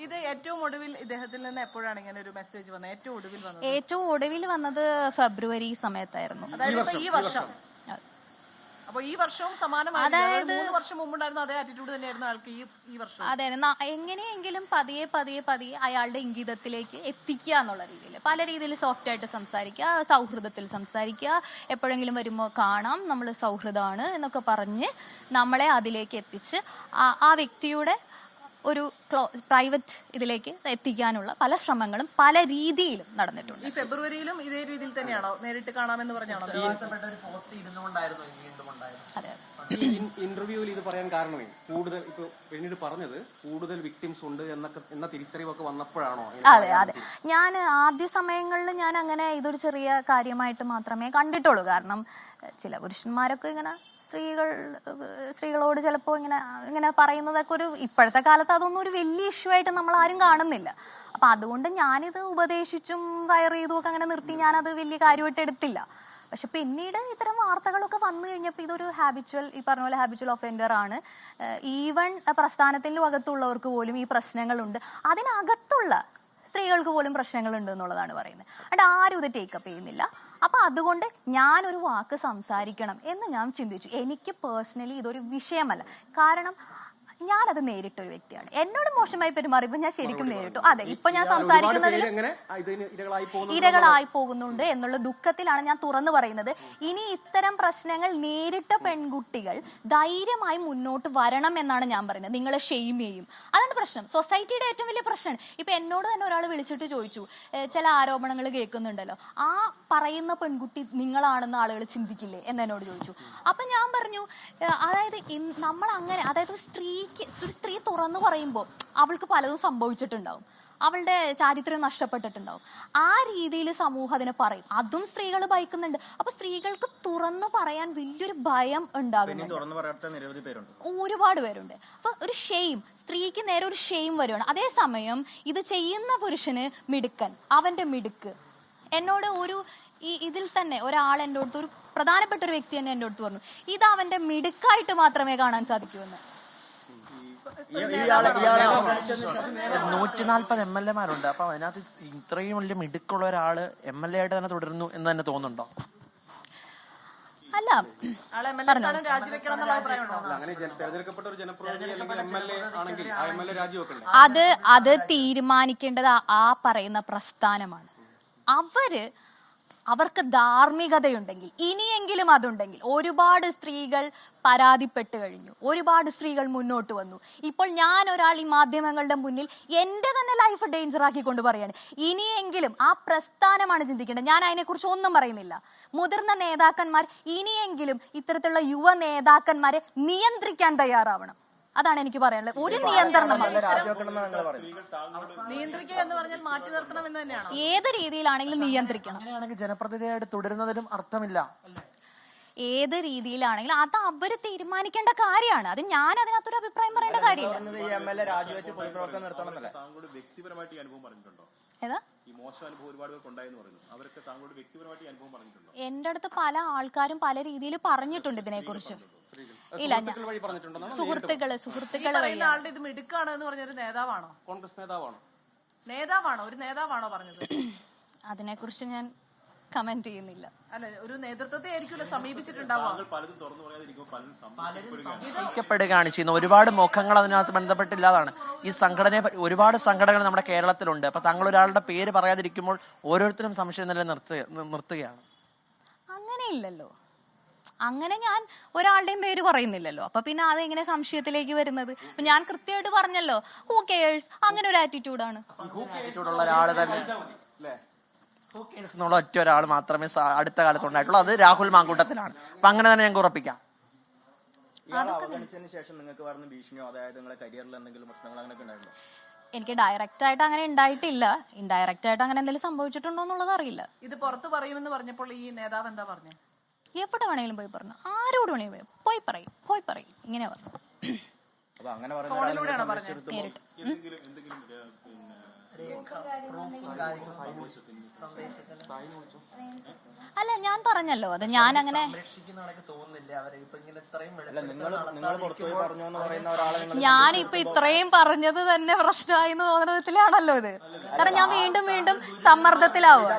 ഇത് ഏറ്റവും ഒടുവിൽ ഇദ്ദേഹത്തിൽ നിന്ന് എപ്പോഴാണ് ഇങ്ങനെ ഒരു മെസ്സേജ് വന്നത്? ഏറ്റവും ഒടുവിൽ വന്നത്? ഏറ്റവും ഒടുവിൽ വന്നത് ഫെബ്രുവരി സമയത്തായിരുന്നു. അതായത് ഇപ്പൊ ഈ വർഷം. അപ്പൊ ഈ വർഷവും അതായത് മൂന്ന് വർഷം മുമ്പുണ്ടായിരുന്ന അതേ ആറ്റിറ്റ്യൂഡ് തന്നെയായിരുന്നു ആൾക്ക് ഈ ഈ വർഷം. അതെ എങ്ങനെയെങ്കിലും പതിയെ പതിയെ പതിയെ അയാളുടെ ഇംഗിതത്തിലേക്ക് എത്തിക്കുക എന്നുള്ള രീതിയിൽ. പല രീതിയിൽ സോഫ്റ്റ് ആയിട്ട് സംസാരിക്കുക സൗഹൃദത്തിൽ സംസാരിക്കുക. എപ്പോഴെങ്കിലും വരുമ്പോൾ കാണാം നമ്മൾ സൗഹൃദമാണ് എന്നൊക്കെ പറഞ്ഞ് നമ്മളെ അതിലേക്ക് എത്തിച്ച് ആ- ആ വ്യക്തിയുടെ ഒരു ക്ലോ പ്രൈവറ്റ് ഇതിലേക്ക് എത്തിക്കാനുള്ള പല ശ്രമങ്ങളും പല രീതിയിലും നടന്നിട്ടുണ്ട്. ഈ ഫെബ്രുവരിയിലും ഇതേ രീതിയിൽ തന്നെയാണോ? നേരിട്ട് കാണാമെന്ന് പറഞ്ഞാണോ? അതെ ഈ ഇന്റർവ്യൂവിൽ ഇത് പറയാൻ കാരണമേ കൂടുതൽ ഇപ്പൊ പിന്നീട് പറഞ്ഞത് കൂടുതൽ വിക്ടിംസ് ഉണ്ട് എന്നൊക്കെ എന്ന തിരിച്ചറിവൊക്കെ വന്നപ്പോഴാണോ? അതെ അതെ. ഞാൻ ആദ്യ സമയങ്ങളിൽ ഞാൻ അങ്ങനെ ഇതൊരു ചെറിയ കാര്യമായിട്ട് മാത്രമേ കണ്ടിട്ടുള്ളൂ. കാരണം ചില പുരുഷന്മാരൊക്കെ ഇങ്ങനെ സ്ത്രീകൾ സ്ത്രീകളോട് ചിലപ്പോൾ ഇങ്ങനെ ഇങ്ങനെ പറയുന്നതൊക്കെ ഒരു ഇപ്പോഴത്തെ കാലത്ത് അതൊന്നും ഒരു വലിയ ഇഷ്യൂ ആയിട്ട് നമ്മൾ ആരും കാണുന്നില്ല. അപ്പൊ അതുകൊണ്ട് ഞാനിത് ഉപദേശിച്ചും വയർ ചെയ്തും ഒക്കെ അങ്ങനെ നിർത്തി ഞാനത് വലിയ കാര്യമായിട്ട് എടുത്തില്ല. പക്ഷെ പിന്നീട് ഇത്തരം വാർത്തകളൊക്കെ വന്നു കഴിഞ്ഞപ്പോൾ ഇതൊരു ഹാബിച്വൽ ഈ പറഞ്ഞ പോലെ ഹാബിച്വൽ ഒഫൻഡർ ആണ്. ഈവൺ പ്രസ്ഥാനത്തിന്റെ അകത്തുള്ളവർക്ക് പോലും ഈ പ്രശ്നങ്ങളുണ്ട്. അതിനകത്തുള്ള സ്ത്രീകൾക്ക് പോലും പ്രശ്നങ്ങളുണ്ട് എന്നുള്ളതാണ് പറയുന്നത്. അതുകൊണ്ട് ആരും ഇത് ടേക്കപ്പ് ചെയ്യുന്നില്ല. അപ്പൊ അതുകൊണ്ട് ഞാനൊരു വാക്ക് സംസാരിക്കണം എന്ന് ഞാൻ ചിന്തിച്ചു. എനിക്ക് പേഴ്സണലി ഇതൊരു വിഷയമല്ല. കാരണം ഞാനത് നേരിട്ടൊരു വ്യക്തിയാണ്. എന്നോട് മോശമായി പെരുമാറിയപ്പോൾ ഞാൻ ശരിക്കും നേരിട്ടു. അതെ ഇപ്പൊ ഞാൻ സംസാരിക്കുന്നതിൽ ഇരകളായി പോകുന്നു ഇരകളായി പോകുന്നുണ്ട് എന്നുള്ള ദുഃഖത്തിലാണ് ഞാൻ തുറന്നു പറയുന്നത്. ഇനി ഇത്തരം പ്രശ്നങ്ങൾ നേരിട്ട പെൺകുട്ടികൾ ധൈര്യമായി മുന്നോട്ട് വരണം എന്നാണ് ഞാൻ പറയുന്നത്. നിങ്ങളെ ഷെയിം ചെയ്യും. അതാണ് പ്രശ്നം. സൊസൈറ്റിയുടെ ഏറ്റവും വലിയ പ്രശ്നമാണ് ഇപ്പൊ എന്നോട് തന്നെ ഒരാൾ വിളിച്ചിട്ട് ചോദിച്ചു. ചില ആരോപണങ്ങൾ കേൾക്കുന്നുണ്ടല്ലോ. ആ പറയുന്ന പെൺകുട്ടി നിങ്ങളാണെന്ന് ആളുകൾ ചിന്തിക്കില്ലേ? എന്ന് എന്നോട് ചോദിച്ചു. അപ്പൊ ഞാൻ പറഞ്ഞു അതായത് നമ്മൾ അങ്ങനെ അതായത് ഒരു സ്ത്രീക്ക് ഒരു സ്ത്രീ തുറന്നു പറയുമ്പോൾ അവൾക്ക് പലതും സംഭവിച്ചിട്ടുണ്ടാവും. അവളുടെ ചാരിത്രം നഷ്ടപ്പെട്ടിട്ടുണ്ടാവും. ആ രീതിയിൽ സമൂഹം അതിനെ പറയും. അതും സ്ത്രീകൾ ഭയക്കുന്നുണ്ട്. അപ്പൊ സ്ത്രീകൾക്ക് തുറന്നു പറയാൻ വലിയൊരു ഭയം ഉണ്ടാകുന്നുണ്ട്. ഒരുപാട് പേരുണ്ട്. അപ്പൊ ഒരു ഷെയിം സ്ത്രീക്ക് നേരെ ഒരു ഷെയിം വരുവാണ് അതേസമയം ഇത് ചെയ്യുന്ന പുരുഷന് മിടുക്കൻ അവന്റെ മിടുക്ക്. എന്നോട് ഒരു ഈ ഇതിൽ തന്നെ ഒരാൾ എന്റെ അടുത്ത് ഒരു പ്രധാനപ്പെട്ട ഒരു വ്യക്തി തന്നെ എന്റെ അടുത്ത് പറഞ്ഞു ഇത് അവന്റെ മിടുക്കായിട്ട് മാത്രമേ കാണാൻ സാധിക്കൂ എന്ന്. നൂറ്റി നാല്പത് എം എൽ എമാരുണ്ട്. അപ്പൊ അതിനകത്ത് ഇത്രയും വലിയ മിടുക്കുള്ള ഒരാൾ എം എൽ എ ആയിട്ട് തന്നെ തുടരുന്നു എന്ന് തന്നെ തോന്നുന്നുണ്ടോ? അല്ല. ആളെ എം സ്ഥാനം രാജിവെക്കണം അഭിപ്രായമുണ്ടോ അല്ല, അങ്ങനെ ജന- ഒരു ജനപ്രതിനിധി അല്ലെങ്കിൽ എം എൽ എ ആണെങ്കിൽ ആ എം എൽ അത് അത് തീരുമാനിക്കേണ്ടത് ആ പറയുന്ന പ്രസ്ഥാനമാണ്. അവർ അവർക്ക് ധാർമ്മികതയുണ്ടെങ്കിൽ ഇനിയെങ്കിലും അതുണ്ടെങ്കിൽ ഒരുപാട് സ്ത്രീകൾ പരാതിപ്പെട്ട് കഴിഞ്ഞു. ഒരുപാട് സ്ത്രീകൾ മുന്നോട്ട് വന്നു. ഇപ്പോൾ ഞാൻ ഒരാൾ ഈ മാധ്യമങ്ങളുടെ മുന്നിൽ എന്റെ തന്നെ ലൈഫ് ഡേഞ്ചർ ആക്കിക്കൊണ്ട് പറയാണ്. ഇനിയെങ്കിലും ആ പ്രസ്ഥാനമാണ് ചിന്തിക്കേണ്ടത്. ഞാൻ അതിനെക്കുറിച്ച് ഒന്നും പറയുന്നില്ല. മുതിർന്ന നേതാക്കന്മാർ ഇനിയെങ്കിലും ഇത്തരത്തിലുള്ള യുവ നേതാക്കന്മാരെ നിയന്ത്രിക്കാൻ തയ്യാറാവണം. അതാണ് എനിക്ക് പറയാനുള്ളത്. ഒരു നിയന്ത്രണം നിയന്ത്രിക്കുക എന്ന് പറഞ്ഞാൽ മാറ്റി നിർത്തണം എന്ന് തന്നെയാണ്? ഏത് രീതിയിലാണെങ്കിലും നിയന്ത്രിക്കണം. അങ്ങനെയാണെങ്കിൽ ജനപ്രതിനിധിയായിട്ട് തുടരുന്നതിനും അർത്ഥമില്ല. ഏത് രീതിയിലാണെങ്കിലും അത് അവർ തീരുമാനിക്കേണ്ട കാര്യമാണ്. അത് ഞാൻ അതിനകത്തൊരു അഭിപ്രായം പറയേണ്ട കാര്യമില്ല. രാജിവെച്ച് പൊതുപ്രവർത്തനം നിർത്തണം വ്യക്തിപരമായിട്ട് ഈ അനുഭവം പറഞ്ഞിട്ടുണ്ടോ? ഏതാ? ഈ മോശം അനുഭവം ഒരുപാട് പേർക്ക് ഉണ്ടായെന്ന് പറയുന്നു. അവരൊക്കെ താങ്കളോട് വ്യക്തിപരമായിട്ട് ഈ അനുഭവം പറഞ്ഞിട്ടുണ്ടോ? എന്റെ അടുത്ത് പല ആൾക്കാരും പല രീതിയിൽ പറഞ്ഞിട്ടുണ്ട് ഇതിനെക്കുറിച്ച്. ഇല്ല ഞാൻ സുഹൃത്തുക്കൾ സുഹൃത്തുക്കളെ ആളുടെ ഇത് മിടുക്കാണ് എന്ന് പറഞ്ഞൊരു നേതാവാണോ? കോൺഗ്രസ് നേതാവാണോ. നേതാവാണോ? ഒരു നേതാവാണോ പറഞ്ഞത്? അതിനെക്കുറിച്ച് ഞാൻ കമന്റ് ചെയ്യുന്നില്ല. അല്ല ഒരു നേതൃത്വത്തെ ആയിരിക്കുമല്ലോ സമീപിച്ചിട്ടുണ്ടാവുക. പലതും തുറന്നു പറയാതിരിക്കുമ്പോൾ പലരും സംശയിക്കപ്പെടുകയാണ് സംശയിക്കപ്പെടുകയാണ് ചെയ്യുന്നത്. ഒരുപാട് മുഖങ്ങൾ അതിനകത്ത് ബന്ധപ്പെട്ടില്ലാതാണ്. ഈ സംഘടനയെ ഒരുപാട് സംഘടനകൾ നമ്മുടെ കേരളത്തിലുണ്ട്. അപ്പൊ താങ്കൾ ഒരാളുടെ പേര് പറയാതിരിക്കുമ്പോൾ ഓരോരുത്തരും സംശയം നില നിർത്തുക നിർത്തുകയാണ്. അങ്ങനെയില്ലല്ലോ. അങ്ങനെ ഞാൻ ഒരാളുടെയും പേര് പറയുന്നില്ലല്ലോ. അപ്പൊ പിന്നെ അത് എങ്ങനെ സംശയത്തിലേക്ക് വരുന്നത്? ഞാൻ കൃത്യമായിട്ട് പറഞ്ഞല്ലോ ഹൂ കെയേഴ്സ് അങ്ങനെ ഒരു ആറ്റിറ്റ്യൂഡാണ് cares എന്നുള്ള ഒറ്റ ഒരാൾ മാത്രമേ അടുത്ത കാലത്ത് ഉണ്ടായിട്ടുള്ളൂ. അത് രാഹുൽ മാങ്കൂട്ടത്തിലാണ്. അപ്പൊ അങ്ങനെ തന്നെ ഞങ്ങൾക്ക് ഉറപ്പിക്കാം. ശേഷം നിങ്ങൾക്ക് പറഞ്ഞ ഭീഷണിയോ അതായത് നിങ്ങളുടെ കരിയറിൽ എന്തെങ്കിലും പ്രശ്നങ്ങൾ അങ്ങനെയൊക്കെ ഉണ്ടായിട്ടുണ്ടോ? എനിക്ക് ഡയറക്റ്റ് ആയിട്ട് അങ്ങനെ ഉണ്ടായിട്ടില്ല. ഇൻഡയറക്റ്റ് ആയിട്ട് അങ്ങനെ എന്തെങ്കിലും സംഭവിച്ചിട്ടുണ്ടോ എന്നുള്ളത് അറിയില്ല. ഇത് പുറത്ത് പറയുമെന്ന് പറഞ്ഞപ്പോൾ ഈ നേതാവ് എന്താ പറഞ്ഞു? എവിടെ വേണമെങ്കിലും പോയി പറഞ്ഞു. ആരോട് വേണമെങ്കിലും പോയി പോയി പറയും പോയി പറയും. ഇങ്ങനെ പറഞ്ഞു. നേരിട്ട്. അല്ല ഞാൻ പറഞ്ഞല്ലോ അത് ഞാൻ അങ്ങനെ ഞാൻ ഇപ്പൊ ഇങ്ങനെ ഇത്രയും അല്ല നിങ്ങൾ നിങ്ങൾ പറഞ്ഞു എന്ന് പറയുന്ന ഒരാളെ നിങ്ങൾ ഞാനിപ്പൊ ഇത്രയും പറഞ്ഞത് തന്നെ പ്രശ്നമായി എന്ന് തോന്നുന്ന വിധത്തിലാണല്ലോ ഇത്. കാരണം ഞാൻ വീണ്ടും വീണ്ടും സമ്മർദ്ദത്തിലാവും.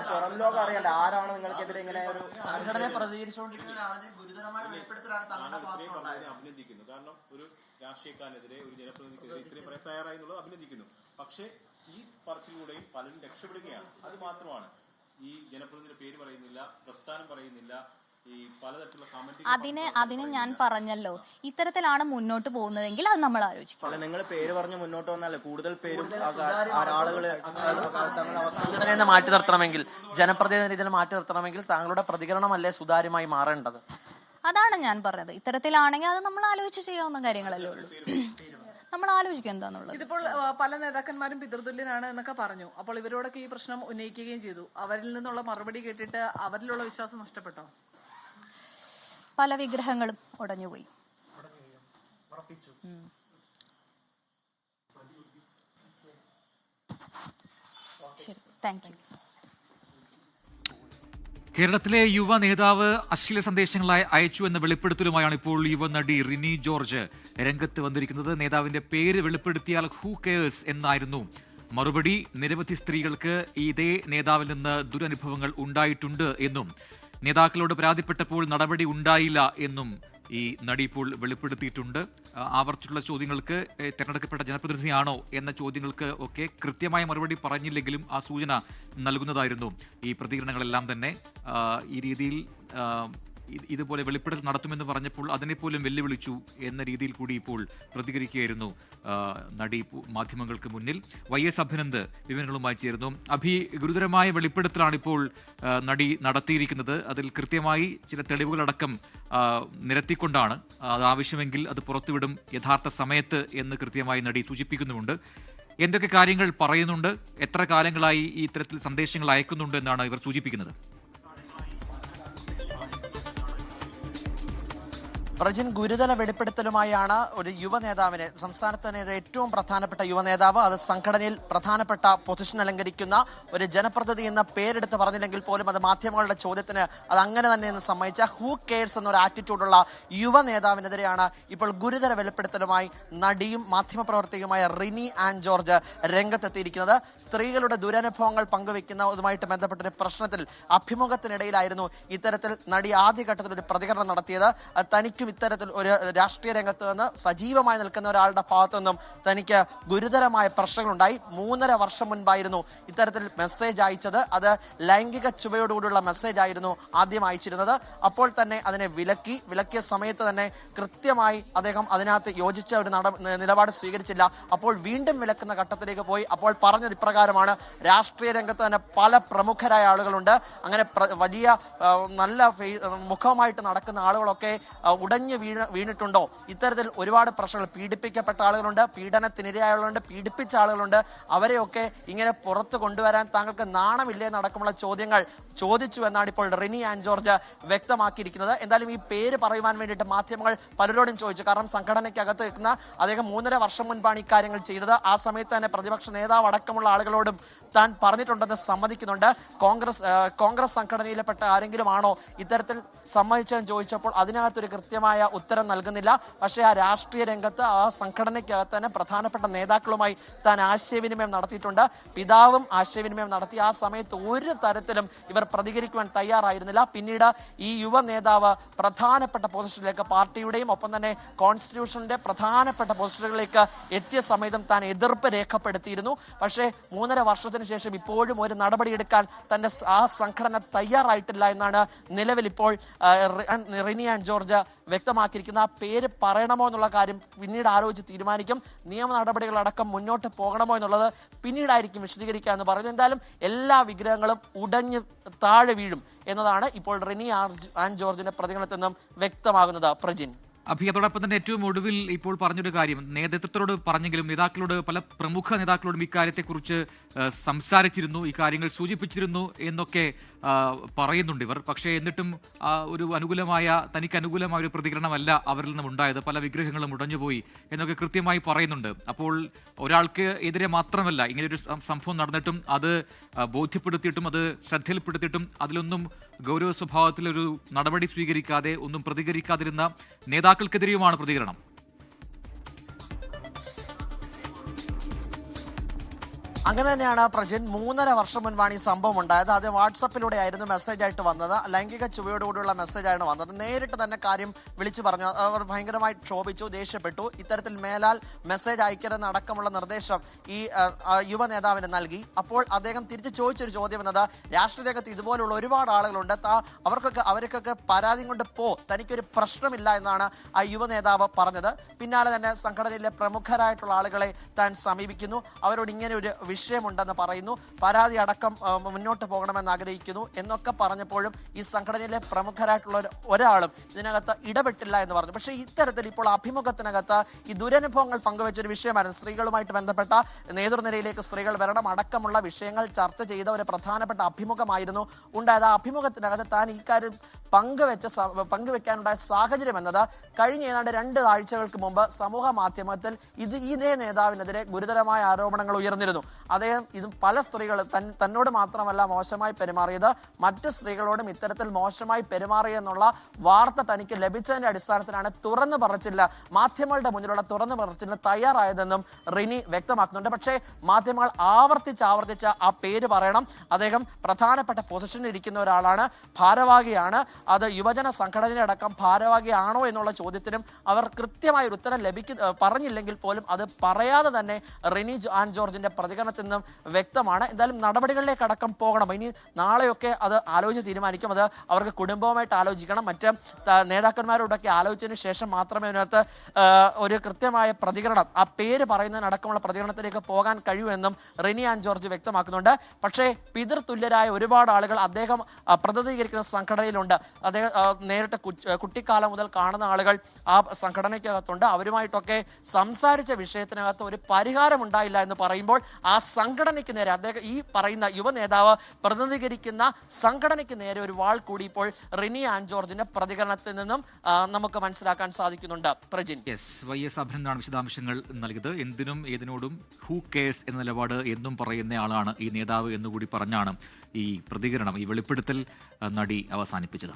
അഭിനന്ദിക്കുന്നു. കാരണം ഒരു രാഷ്ട്രീയക്കാരനെതിരെ ഒരു ജനപ്രതിനിധിക്കെതിരെ ഇത്രയും പറയാൻ തയ്യാറായി എന്നുള്ളത് അഭിനന്ദിക്കുന്നു. പക്ഷേ ഈ പറച്ചിലൂടെയും പലരും രക്ഷപ്പെടുകയാണ്. അത് മാത്രമാണ്. ഈ ജനപ്രതിനിധിയുടെ പേര് പറയുന്നില്ല പ്രസ്ഥാനം പറയുന്നില്ല ഈ പലതരത്തിലുള്ള കമന്റ് അതിന് അതിന് ഞാൻ പറഞ്ഞല്ലോ. ഇത്തരത്തിലാണ് മുന്നോട്ട് പോകുന്നതെങ്കിൽ അത് നമ്മൾ ആലോചിക്കും. അല്ല നിങ്ങൾ പേര് പറഞ്ഞ് മുന്നോട്ട് വന്നാലേ കൂടുതൽ പേരും മാറ്റി നിർത്തണമെങ്കിൽ ജനപ്രതിനിധി മാറ്റി നിർത്തണമെങ്കിൽ താങ്കളുടെ പ്രതികരണമല്ലേ സുതാര്യമായി മാറേണ്ടത്? അതാണ് ഞാൻ പറഞ്ഞത്. ഇത്തരത്തിലാണെങ്കിൽ അത് നമ്മൾ ആലോചിച്ച് ചെയ്യാവുന്ന കാര്യങ്ങളല്ലേ ഉള്ളൂ. നമ്മൾ ആലോചിക്കുക എന്താണെന്നുള്ളത് ഇതിപ്പോൾ പല നേതാക്കന്മാരും പിതൃതുല്യനാണ് എന്നൊക്കെ പറഞ്ഞു. അപ്പോൾ ഇവരോടൊക്കെ ഈ പ്രശ്നം ഉന്നയിക്കുകയും ചെയ്തു. അവരിൽ നിന്നുള്ള മറുപടി കേട്ടിട്ട് അവരിലുള്ള വിശ്വാസം നഷ്ടപ്പെട്ടോ? പല വിഗ്രഹങ്ങളും ഉടഞ്ഞുപോയി. ശരി. താങ്ക് യു കേരളത്തിലെ യുവ നേതാവ് അശ്ലീല സന്ദേശങ്ങളായി അയച്ചു എന്ന വെളിപ്പെടുത്തലുമായാണ് ഇപ്പോൾ യുവ നടി റിനി ജോർജ് രംഗത്ത് വന്നിരിക്കുന്നത്. നേതാവിന്റെ പേര് വെളിപ്പെടുത്തിയാൽ ഹൂ കെയേഴ്സ് എന്നായിരുന്നു. മറുപടി നിരവധി സ്ത്രീകൾക്ക് ഇതേ നേതാവിൽ നിന്ന് ദുരനുഭവങ്ങൾ ഉണ്ടായിട്ടുണ്ട് എന്നും നേതാക്കളോട് പരാതിപ്പെട്ടപ്പോൾ നടപടി ഉണ്ടായില്ല എന്നും ഈ നടി ഇപ്പോൾ വെളിപ്പെടുത്തിയിട്ടുണ്ട്. ആവർത്തിച്ചുള്ള ചോദ്യങ്ങൾക്ക് തിരഞ്ഞെടുക്കപ്പെട്ട ജനപ്രതിനിധിയാണോ എന്ന ചോദ്യങ്ങൾക്ക് ഒക്കെ കൃത്യമായ മറുപടി പറഞ്ഞില്ലെങ്കിലും ആ സൂചന നൽകുന്നതായിരുന്നു ഈ പ്രതികരണങ്ങളെല്ലാം തന്നെ. ഈ രീതിയിൽ ഇതുപോലെ വെളിപ്പെടുത്തൽ നടത്തുമെന്ന് പറഞ്ഞപ്പോൾ അതിനെപ്പോലും വെല്ലുവിളിച്ചു എന്ന രീതിയിൽ കൂടി ഇപ്പോൾ പ്രതികരിക്കുകയായിരുന്നു നടി മാധ്യമങ്ങൾക്ക് മുന്നിൽ. വൈ എസ് അഭിനന്ദ് വിവരങ്ങളുമായി ചേരുന്നു. അഭി ഗുരുതരമായ വെളിപ്പെടുത്തലാണ് ഇപ്പോൾ നടി നടത്തിയിരിക്കുന്നത്. അതിൽ കൃത്യമായി ചില തെളിവുകളടക്കം നിരത്തിക്കൊണ്ടാണ്. അത് ആവശ്യമെങ്കിൽ അത് പുറത്തുവിടും യഥാർത്ഥ സമയത്ത് എന്ന് കൃത്യമായി നടി സൂചിപ്പിക്കുന്നുമുണ്ട്. എന്തൊക്കെ കാര്യങ്ങൾ പറയുന്നുണ്ട് എത്ര കാലങ്ങളായി ഈ ഇത്തരത്തിൽ സന്ദേശങ്ങൾ അയക്കുന്നുണ്ട് എന്നാണ് ഇവർ സൂചിപ്പിക്കുന്നത്? പ്രജിൻ ഗുരുതര വെളിപ്പെടുത്തലുമായാണ് ഒരു യുവ നേതാവിനെ സംസ്ഥാനത്ത് തന്നെ ഏറ്റവും പ്രധാനപ്പെട്ട യുവ നേതാവ്. അത് സംഘടനയിൽ പ്രധാനപ്പെട്ട പൊസിഷൻ അലങ്കരിക്കുന്ന ഒരു ജനപ്രതിനിധി എന്ന പേരെടുത്ത് പറഞ്ഞില്ലെങ്കിൽ പോലും അത് മാധ്യമങ്ങളുടെ ചോദ്യത്തിന് അത് അങ്ങനെ തന്നെ എന്ന് സമ്മതിച്ച ഹൂ കെയർസ് എന്നൊരു ആറ്റിറ്റ്യൂഡുള്ള യുവ നേതാവിനെതിരെയാണ് ഇപ്പോൾ ഗുരുതര വെളിപ്പെടുത്തലുമായി നടിയും മാധ്യമപ്രവർത്തകയുമായ റിനി ആൻഡ് ജോർജ് രംഗത്തെത്തിയിരിക്കുന്നത്. സ്ത്രീകളുടെ ദുരനുഭവങ്ങൾ പങ്കുവെക്കുന്നതുമായിട്ട് ബന്ധപ്പെട്ട ഒരു പ്രശ്നത്തിൽ അഭിമുഖത്തിനിടയിലായിരുന്നു ഇത്തരത്തിൽ നടി ആദ്യഘട്ടത്തിൽ ഒരു പ്രതികരണം നടത്തിയത്. തനിക്കും ഇത്തരത്തിൽ ഒരു രാഷ്ട്രീയ രംഗത്ത് നിന്ന് സജീവമായി നിൽക്കുന്ന ഒരാളുടെ ഭാഗത്തു നിന്നും തനിക്ക് ഗുരുതരമായ പ്രശ്നങ്ങളുണ്ടായി. മൂന്നര വർഷം മുൻപായിരുന്നു ഇത്തരത്തിൽ മെസ്സേജ് അയച്ചത്. അത് ലൈംഗിക ചുവയോടുകൂടിയുള്ള മെസ്സേജ് ആയിരുന്നു ആദ്യം അയച്ചിരുന്നത്. അപ്പോൾ തന്നെ അതിനെ വിലക്കി വിലക്കിയ സമയത്ത് തന്നെ കൃത്യമായി അദ്ദേഹം അതിനകത്ത് യോജിച്ച ഒരു നിലപാട് സ്വീകരിച്ചില്ല. അപ്പോൾ വീണ്ടും വിലക്കുന്ന ഘട്ടത്തിലേക്ക് പോയി. അപ്പോൾ പറഞ്ഞത് ഇപ്രകാരമാണ്. രാഷ്ട്രീയ രംഗത്ത് തന്നെ പല പ്രമുഖരായ ആളുകളുണ്ട്. അങ്ങനെ വലിയ നല്ല മുഖമായിട്ട് നടക്കുന്ന ആളുകളൊക്കെ ആ, ഉടഞ്ഞു വീണ വീണിട്ടുണ്ടോ? ഇത്തരത്തിൽ ഒരുപാട് പ്രശ്നങ്ങൾ. പീഡിപ്പിക്കപ്പെട്ട ആളുകളുണ്ട് പീഡനത്തിനിരയായുള്ളുണ്ട് പീഡിപ്പിച്ച ആളുകളുണ്ട്. അവരെയൊക്കെ ഇങ്ങനെ പുറത്ത് കൊണ്ടുവരാൻ താങ്കൾക്ക് നാണമില്ലേ എന്നടക്കമുള്ള ചോദ്യങ്ങൾ ചോദിച്ചു എന്നാണ് ഇപ്പോൾ റിനി ആൻഡ് ജോർജ് വ്യക്തമാക്കിയിരിക്കുന്നത്. എന്തായാലും ഈ പേര് പറയുവാൻ വേണ്ടിയിട്ട് മാധ്യമങ്ങൾ പലരോടും ചോദിച്ചു. കാരണം സംഘടനയ്ക്കകത്ത് നിൽക്കുന്ന അദ്ദേഹം മൂന്നര വർഷം മുൻപാണ് ഇക്കാര്യങ്ങൾ ചെയ്തത്. ആ സമയത്ത് തന്നെ പ്രതിപക്ഷ നേതാവ് അടക്കമുള്ള ആളുകളോടും താൻ പറഞ്ഞിട്ടുണ്ടെന്ന് സമ്മതിക്കുന്നുണ്ട്. കോൺഗ്രസ് കോൺഗ്രസ് സംഘടനയിൽപ്പെട്ട ആരെങ്കിലും ആണോ ഇത്തരത്തിൽ സമ്മതിച്ചതെന്ന് ചോദിച്ചപ്പോൾ അതിനകത്തൊരു കൃത്യമായ ഉത്തരം നൽകുന്നില്ല. പക്ഷേ ആ രാഷ്ട്രീയ രംഗത്ത് ആ സംഘടനയ്ക്കകത്ത് തന്നെ പ്രധാനപ്പെട്ട നേതാക്കളുമായി താൻ ആശയവിനിമയം നടത്തിയിട്ടുണ്ട്. പിതാവും ആശയവിനിമയം നടത്തി. ആ സമയത്ത് ഒരു തരത്തിലും ഇവർ പ്രതികരിക്കുവാൻ തയ്യാറായിരുന്നില്ല. പിന്നീട് ഈ യുവ നേതാവ് പ്രധാനപ്പെട്ട പൊസിഷനിലേക്ക് പാർട്ടിയുടെയും ഒപ്പം തന്നെ കോൺസ്റ്റിറ്റ്യൂഷന്റെ പ്രധാനപ്പെട്ട പൊസിഷനുകളിലേക്ക് എത്തിയ സമയത്തും താൻ എതിർപ്പ് രേഖപ്പെടുത്തിയിരുന്നു. പക്ഷേ മൂന്നര വർഷത്തിന് ശേഷം ഇപ്പോഴും ഒരു നടപടിയെടുക്കാൻ തന്റെ ആ സംഘടന തയ്യാറായിട്ടില്ല എന്നാണ് നിലവിൽ ഇപ്പോൾ റിനി ആൻഡ് ജോർജ് വ്യക്തമാക്കിയിരിക്കുന്ന ആ പേര് പറയണമോ എന്നുള്ള കാര്യം പിന്നീട് ആലോചിച്ച് തീരുമാനിക്കും. നിയമ നടപടികളടക്കം മുന്നോട്ട് പോകണമോ എന്നുള്ളത് പിന്നീടായിരിക്കും വിശദീകരിക്കുക എന്ന് പറയുന്നത്. എന്തായാലും എല്ലാ വിഗ്രഹങ്ങളും ഉടഞ്ഞ് താഴെ വീഴും എന്നതാണ് ഇപ്പോൾ റിനി ആൻഡ് ജോർജിന്റെ പ്രതികരണത്തിൽ നിന്നും വ്യക്തമാകുന്നത്. പ്രജിൻ. അഭി അതോടൊപ്പം തന്നെ ഏറ്റവും ഒടുവിൽ ഇപ്പോൾ പറഞ്ഞൊരു കാര്യം. നേതൃത്വത്തോട് പറഞ്ഞെങ്കിലും നേതാക്കളോട് പല പ്രമുഖ നേതാക്കളോടും ഇക്കാര്യത്തെക്കുറിച്ച് സംസാരിച്ചിരുന്നു ഈ കാര്യങ്ങൾ സൂചിപ്പിച്ചിരുന്നു എന്നൊക്കെ പറയുന്നുണ്ട് ഇവർ. പക്ഷേ എന്നിട്ടും ഒരു അനുകൂലമായ തനിക്ക് അനുകൂലമായ ഒരു പ്രതികരണമല്ല അവരിൽ നിന്നും ഉണ്ടായത്. പല വിഗ്രഹങ്ങളും ഉടഞ്ഞുപോയി എന്നൊക്കെ കൃത്യമായി പറയുന്നുണ്ട്. അപ്പോൾ ഒരാൾക്ക് എതിരെ മാത്രമല്ല ഇങ്ങനെയൊരു സംഭവം നടന്നിട്ടും അത് ബോധ്യപ്പെടുത്തിയിട്ടും അത് ശ്രദ്ധയിൽപ്പെടുത്തിയിട്ടും അതിലൊന്നും ഗൗരവ സ്വഭാവത്തിലൊരു നടപടി സ്വീകരിക്കാതെ ഒന്നും പ്രതികരിക്കാതിരുന്ന നേതാക്കൾക്കെതിരെയുമാണ് പ്രതികരണം അങ്ങനെ തന്നെയാണ് പ്രജിൻ മൂന്നര വർഷം മുൻപാണ് ഈ സംഭവം ഉണ്ടായത്. അത് വാട്സപ്പിലൂടെ ആയിരുന്നു മെസ്സേജ് ആയിട്ട് വന്നത്. ലൈംഗിക ചുവയോടുകൂടിയുള്ള മെസ്സേജാണ് വന്നത്. നേരിട്ട് തന്നെ കാര്യം വിളിച്ചു പറഞ്ഞു. അവർ ഭയങ്കരമായി ക്ഷോഭിച്ചു ദേഷ്യപ്പെട്ടു. ഇത്തരത്തിൽ മേലാൽ മെസ്സേജ് അയക്കരുതെന്ന് അടക്കമുള്ള നിർദ്ദേശം ഈ യുവ നേതാവിന് നൽകി. അപ്പോൾ അദ്ദേഹം തിരിച്ചു ചോദിച്ചൊരു ചോദ്യം എന്നത് രാഷ്ട്രീയ രംഗത്ത് ഇതുപോലുള്ള ഒരുപാട് ആളുകളുണ്ട്. അവർക്കൊക്കെ അവർക്കൊക്കെ പരാതി കൊണ്ട് പോ തനിക്കൊരു പ്രശ്നമില്ല എന്നാണ് ആ യുവ നേതാവ് പറഞ്ഞത്. പിന്നാലെ തന്നെ സംഘടനയിലെ പ്രമുഖരായിട്ടുള്ള ആളുകളെ താൻ സമീപിക്കുന്നു. അവരോട് ഇങ്ങനെ ഒരു വിഷയമുണ്ടെന്ന് പറയുന്നു. പരാതി അടക്കം മുന്നോട്ട് പോകണമെന്ന് ആഗ്രഹിക്കുന്നു എന്നൊക്കെ പറഞ്ഞപ്പോഴും ഈ സംഘടനയിലെ പ്രമുഖരായിട്ടുള്ള ഒരു- ഒരാളും ഇതിനകത്ത് ഇടപെട്ടില്ല എന്ന് പറഞ്ഞു. പക്ഷേ ഇത്തരത്തിൽ ഇപ്പോൾ അഭിമുഖത്തിനകത്ത് ഈ ദുരനുഭവങ്ങൾ പങ്കുവെച്ചൊരു വിഷയമായിരുന്നു. സ്ത്രീകളുമായിട്ട് ബന്ധപ്പെട്ട നേതൃനിരയിലേക്ക് സ്ത്രീകൾ വരണം അടക്കമുള്ള വിഷയങ്ങൾ ചർച്ച ചെയ്ത ഒരു പ്രധാനപ്പെട്ട അഭിമുഖമായിരുന്നു ഉണ്ടായത്. ആ അഭിമുഖത്തിനകത്ത് താൻ ഈ കാര്യം പങ്കുവെച്ച പങ്കുവെക്കാനുണ്ടായ സാഹചര്യം എന്നത് കഴിഞ്ഞ ഏതാണ്ട് രണ്ട് ആഴ്ചകൾക്ക് മുമ്പ് സമൂഹ മാധ്യമത്തിൽ ഇത് ഇതേ നേതാവിനെതിരെ ഗുരുതരമായ ആരോപണങ്ങൾ ഉയർന്നിരുന്നു. അദ്ദേഹം ഇത് പല സ്ത്രീകൾ തൻ തന്നോട് മാത്രമല്ല മോശമായി പെരുമാറിയത്. മറ്റു സ്ത്രീകളോടും ഇത്തരത്തിൽ മോശമായി പെരുമാറിയെന്നുള്ള വാർത്ത തനിക്ക് ലഭിച്ചതിന്റെ അടിസ്ഥാനത്തിലാണ് തുറന്നു പറച്ചില്ല മാധ്യമങ്ങളുടെ മുന്നിലുള്ള തുറന്നു പറച്ചിലിന് തയ്യാറായതെന്നും റിനി വ്യക്തമാക്കുന്നുണ്ട്. പക്ഷേ മാധ്യമങ്ങൾ ആവർത്തിച്ച് ആവർത്തിച്ച് ആ പേര് പറയണം. അദ്ദേഹം പ്രധാനപ്പെട്ട പൊസിഷനിൽ ഇരിക്കുന്ന ഒരാളാണ് ഭാരവാഹിയാണ്. അത് യുവജന സംഘടനയുടെ അടക്കം ഭാരവാഹിയാണോ എന്നുള്ള ചോദ്യത്തിനും അവർ കൃത്യമായ ഒരു ഉത്തരം ലഭിക്കുന്ന പറഞ്ഞില്ലെങ്കിൽ പോലും അത് പറയാതെ തന്നെ റിനി ആൻഡ് ആൻ ജോർജിന്റെ പ്രതികരണത്തിൽ നിന്നും വ്യക്തമാണ്. എന്തായാലും നടപടികളിലേക്ക് അടക്കം പോകണം. ഇനി നാളെയൊക്കെ അത് ആലോചിച്ച് തീരുമാനിക്കും. അത് അവർക്ക് കുടുംബവുമായിട്ട് ആലോചിക്കണം. മറ്റ് നേതാക്കന്മാരോടൊക്കെ ആലോചിച്ചതിന് ശേഷം മാത്രമേ അതിനകത്ത് ഒരു കൃത്യമായ പ്രതികരണം ആ പേര് പറയുന്നതിനടക്കമുള്ള പ്രതികരണത്തിലേക്ക് പോകാൻ കഴിയുമെന്നും റിനി ആൻ ജോർജ് വ്യക്തമാക്കുന്നുണ്ട്. പക്ഷേ പിതൃതുല്യരായ ഒരുപാട് ആളുകൾ അദ്ദേഹം പ്രതിനിധീകരിക്കുന്ന സംഘടനയിലുണ്ട്. അദ്ദേഹം നേരിട്ട് കുട്ടിക്കാലം മുതൽ കാണുന്ന ആളുകൾ ആ സംഘടനയ്ക്കകത്തുണ്ട്. അവരുമായിട്ടൊക്കെ സംസാരിച്ച വിഷയത്തിനകത്ത് ഒരു പരിഹാരം ഉണ്ടായില്ല എന്ന് പറയുമ്പോൾ ആ സംഘടനയ്ക്ക് നേരെ അദ്ദേഹം ഈ പറയുന്ന യുവ നേതാവ് പ്രതിനിധീകരിക്കുന്ന സംഘടനയ്ക്ക് നേരെ ഒരു വാൾ കൂടി ഇപ്പോൾ റിനി ആൻജോർജിന്റെ പ്രതികരണത്തിൽ നിന്നും നമുക്ക് മനസ്സിലാക്കാൻ സാധിക്കുന്നുണ്ട്. പ്രജിൻ. യെസ് വൈ എസ് അഭിനന്ദനാണ് വിശദാംശങ്ങൾ നൽകിയത്. എന്തിനും ഏതിനോടും ഹൂ കേസ് എന്ന നിലപാട് എന്നും പറയുന്ന ആളാണ് ഈ നേതാവ് എന്നുകൂടി പറഞ്ഞാണ് ഈ പ്രതികരണം ഈ വെളിപ്പെടുത്തൽ നടി അവസാനിപ്പിച്ചത്.